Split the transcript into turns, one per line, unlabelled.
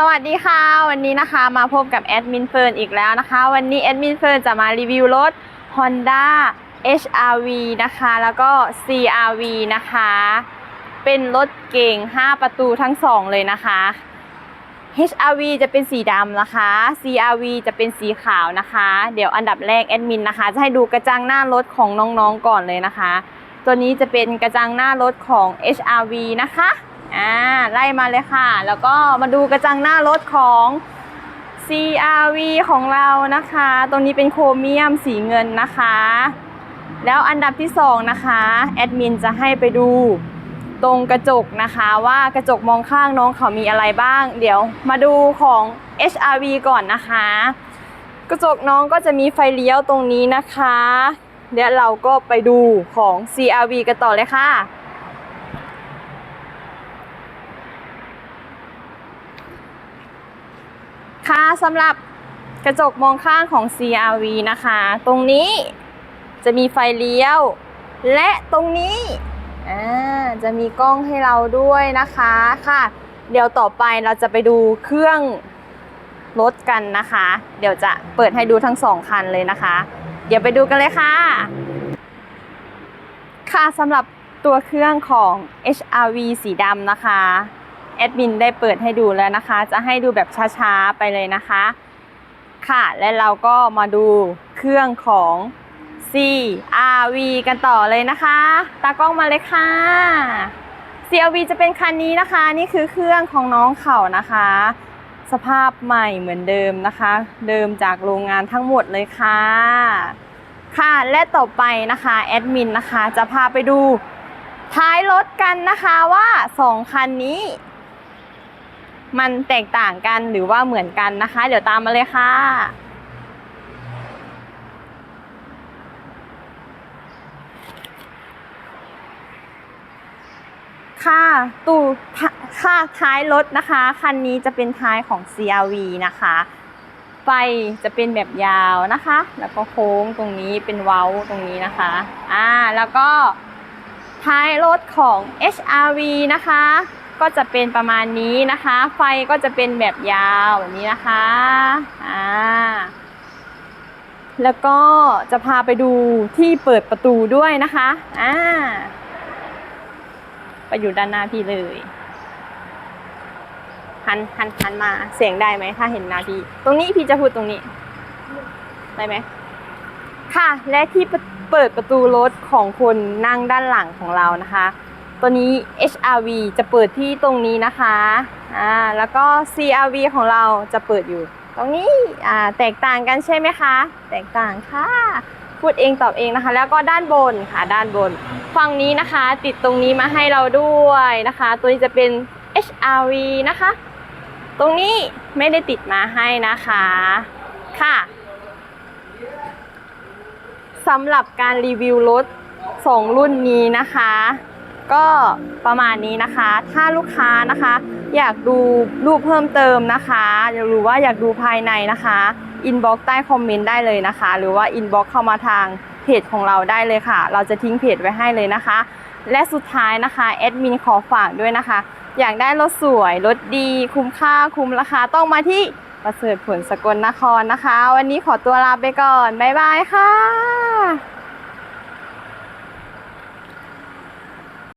สวัสดีค่ะ วันนี้นะคะมาพบกับแอดมินเฟิร์นอีกแล้วนะคะ วันนี้แอดมินเฟิร์นจะมารีวิวรถ Honda HRV นะคะ แล้วก็ CRV นะคะ เป็นรถเก่ง 5 ประตูทั้ง 2 เลยนะคะ HRV จะเป็นสีดำนะคะ CRV จะเป็นสีขาวนะคะ เดี๋ยวอันดับแรกแอดมินนะคะ จะให้ดูกระจังหน้ารถของน้องๆก่อนเลยนะคะ ตัวนี้จะเป็นกระจังหน้ารถของ HRV นะคะ อ่าไล่มาเลยค่ะ แล้วก็มาดูกระจังหน้ารถของ CRV ของเรานะคะ ตรงนี้เป็นโครเมียมสีเงินนะคะ แล้วอันดับที่สองนะคะ แอดมินจะให้ไปดูตรงกระจกนะคะว่ากระจกมองข้างน้องเขามีอะไรบ้าง เดี๋ยวมาดูของ HRV ก่อนนะคะ กระจกน้องก็จะมีไฟเลี้ยวตรงนี้นะคะ เดี๋ยวเราก็ไปดูของ CRV กันต่อเลยค่ะ ค่ะสำหรับกระจกมองข้างของ CRV นะคะ ตรงนี้จะมีไฟเลี้ยว และตรงนี้จะมีกล้องให้เราด้วยนะคะค่ะ เดี๋ยวต่อไปเราจะไปดูเครื่องรถกันนะคะ เดี๋ยวจะเปิดให้ดูทั้งสองคันเลยนะคะ เดี๋ยวไปดูกันเลยค่ะ ค่ะสำหรับตัวเครื่องของ HRV สีดำนะคะ แอดมินได้เปิดให้ดูแล้วนะคะ จะให้ดูแบบช้าๆไปเลยนะคะ ค่ะ และเราก็มาดูเครื่องของ CRV กันต่อเลยนะคะ ตากล้องมาเลยค่ะ CRV จะเป็นคันนี้นะคะ นี่คือเครื่องของน้องเขานะคะ สภาพใหม่เหมือนเดิมนะคะ เดิมจากโรงงานทั้งหมดเลยค่ะ ค่ะ และต่อไปนะคะแอดมินนะคะ จะพาไปดูท้ายรถกันนะคะว่าสองคันนี้ มันแตกต่างกันหรือว่าเหมือนกันนะคะ เดี๋ยวตามมาเลยค่ะค่ะตู้ค่ะท้ายรถนะคะ คันนี้จะเป็นท้ายของ CRV นะคะ ไฟจะเป็นแบบยาวนะคะ แล้วก็โค้งตรงนี้เป็นเว้าตรงนี้นะคะ อ่า แล้วก็ท้ายรถของ HRV นะคะ ก็จะเป็นประมาณนี้นะคะ ไฟก็จะเป็นแบบยาวแบบนี้นะคะอ่าแล้วก็จะพาไปดูที่เปิดประตูด้วยนะคะอ่าไปอยู่ด้านหน้าพี่เลยหันหันหันมาเสียงได้ไหมถ้าเห็นหน้าพี่ ตรงนี้พี่จะพูดตรงนี้ ได้ไหมค่ะ และที่เปิดประตูรถของคนนั่งด้านหลังของเรานะคะ ตัวนี้ HRV จะเปิดที่ตรงนี้นะคะ อ่า แล้วก็ CRV ของเราจะเปิดอยู่ ตรงนี้ อ่า แตกต่างกันใช่ไหมคะ แตกต่างค่ะ พูดเองตอบเองนะคะ แล้วก็ด้านบนค่ะ ด้านบน ฝั่งนี้นะคะ ติดตรงนี้มาให้เราด้วยนะคะ ตัวนี้จะเป็น HRV นะคะ ตรงนี้ไม่ได้ติดมาให้นะคะ ค่ะสำหรับการรีวิวรถสองรุ่นนี้นะคะ ก็ประมาณนี้นะคะ ถ้าลูกค้านะคะ อยากดูรูปเพิ่มเติมนะคะหรือว่าอยากดูภายในนะคะอินบ็อกใต้คอมเมนต์ได้เลยนะคะ หรือว่าอินบ็อกเข้ามาทางเพจของเราได้เลยค่ะ เราจะทิ้งเพจไว้ให้เลยนะคะ และสุดท้ายนะคะแอดมินขอฝากด้วยนะคะ อยากได้รถสวยรถดี คุ้มค่าคุ้มราคาต้องมาที่ประเสริฐผลสกลนครนะคะ วันนี้ขอตัวลาไปก่อน บ๊ายบายค่ะ